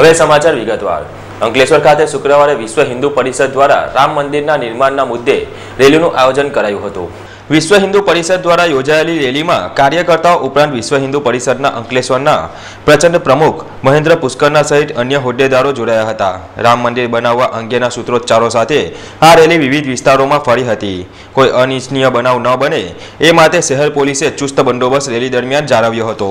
હવે સમાચાર વિગતવાર. અંકલેશ્વર ખાતે શુક્રવારે વિશ્વ હિન્દુ પરિષદ દ્વારા રામ મંદિરના નિર્માણના મુદ્દે રેલીનું આયોજન કરાયું હતું. વિશ્વ હિન્દુ પરિષદ દ્વારા યોજાયેલી રેલીમાં કાર્યકર્તાઓ ઉપરાંત વિશ્વ હિન્દુ પરિષદના અંકલેશ્વરના પ્રચંડ પ્રમુખ મહેન્દ્ર પુષ્કરના સહિત અન્ય હોદ્દેદારો જોડાયા હતા. રામ મંદિર બનાવવા અંગેના સૂત્રોચ્ચારો સાથે આ રેલી વિવિધ વિસ્તારોમાં ફરી હતી. કોઈ અનિચ્છનીય બનાવ ન બને એ માટે શહેર પોલીસે ચુસ્ત બંદોબસ્ત રેલી દરમિયાન જાળવ્યો હતો.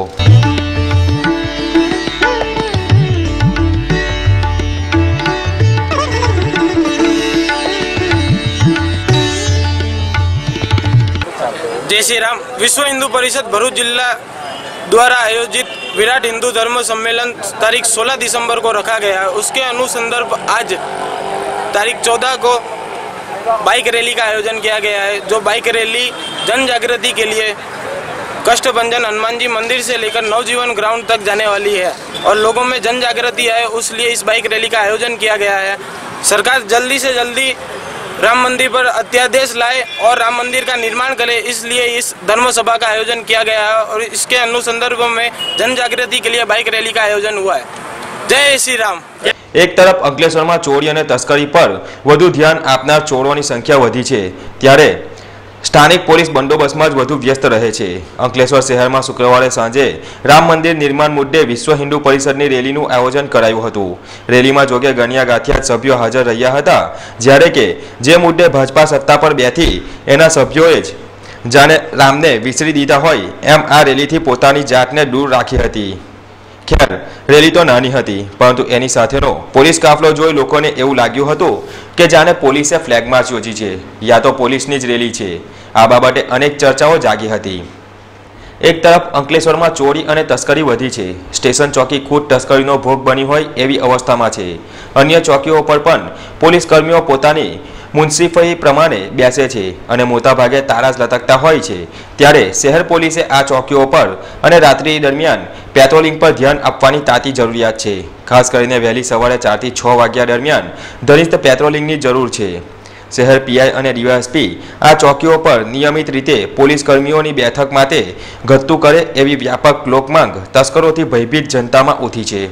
जय श्री राम विश्व हिंदू परिषद भरूच जिला द्वारा आयोजित विराट हिंदू धर्म सम्मेलन तारीख 16 दिसंबर को रखा गया। है उसके अनुसंदर्भ आज तारीख 14 को बाइक रैली का आयोजन किया गया है, जो बाइक रैली जन जागृति के लिए कष्टभंजन हनुमान जी मंदिर से लेकर नवजीवन ग्राउंड तक जाने वाली है और लोगों में जन जागृति आए उस लिए इस बाइक रैली का आयोजन किया गया है। सरकार जल्दी से जल्दी राम मंदिर पर अध्यादेश लाए और राम मंदिर का निर्माण करे इसलिए इस धर्म सभा का आयोजन किया गया है और इसके अनुसंदर्भ में जन जागृति के लिए बाइक रैली का आयोजन हुआ है जय श्री राम એક તરફ અંકલેશ્વરમાં ચોરી અને તસ્કરી પર વધુ ધ્યાન આપનાર ચોરોની સંખ્યા વધી છે ત્યારે સ્થાનિક પોલીસ બંદોબસ્તમાં જ વધુ વ્યસ્ત રહે છે. અંકલેશ્વર શહેરમાં શુક્રવારે સાંજે રામ મંદિર નિર્માણ મુદ્દે વિશ્વ હિન્દુ પરિષદની રેલીનું આયોજન કરાયું હતું. રેલીમાં જોકે ગણ્યા ગાંઠિયા સભ્યો હાજર રહ્યા હતા, જ્યારે કે જે મુદ્દે ભાજપા સત્તા પર બેઠી, એના સભ્યોએ જ જાણે રામને વિસરી દીધા હોય એમ આ રેલીથી પોતાની જાતને દૂર રાખી હતી. ખેર, રેલી તો નાની હતી, પરંતુ એની સાથેનો પોલીસ કાફલો જોઈ લોકોને એવું લાગ્યું હતું કે જાણે પોલીસે ફ્લેગ માર્ચ યોજી છે, યા તો પોલીસની જ રેલી છે. આ બાબતે અનેક ચર્ચાઓ જાગી હતી. એક તરફ અંકલેશ્વરમાં ચોરી અને તસ્કરી વધી છે. સ્ટેશન ચોકી ખુદ તસ્કરીનો ભોગ બની હોય એવી અવસ્થામાં છે. અન્ય ચોકીઓ પર પણ પોલીસ કર્મીઓ પોતાની મુનસિફી પ્રમાણે બેસે છે અને મોટાભાગે તારા જ લટકતા હોય છે. ત્યારે શહેર પોલીસે આ ચોકીઓ પર અને રાત્રિ દરમિયાન પેટ્રોલિંગ પર ધ્યાન આપવાની તાતી જરૂરિયાત છે. ખાસ કરીને વહેલી સવારે ચારથી છ વાગ્યા દરમિયાન ધનિષ્ઠ પેટ્રોલિંગની જરૂર છે. શહેર પીઆઈ અને ડીવાયએસપી આ ચોકીઓ પર નિયમિત રીતે પોલીસ કર્મીઓની બેઠક માટે ઘટતું કરે એવી વ્યાપક લોકમાંગ તસ્કરોથી ભયભીત જનતામાં ઉઠી છે.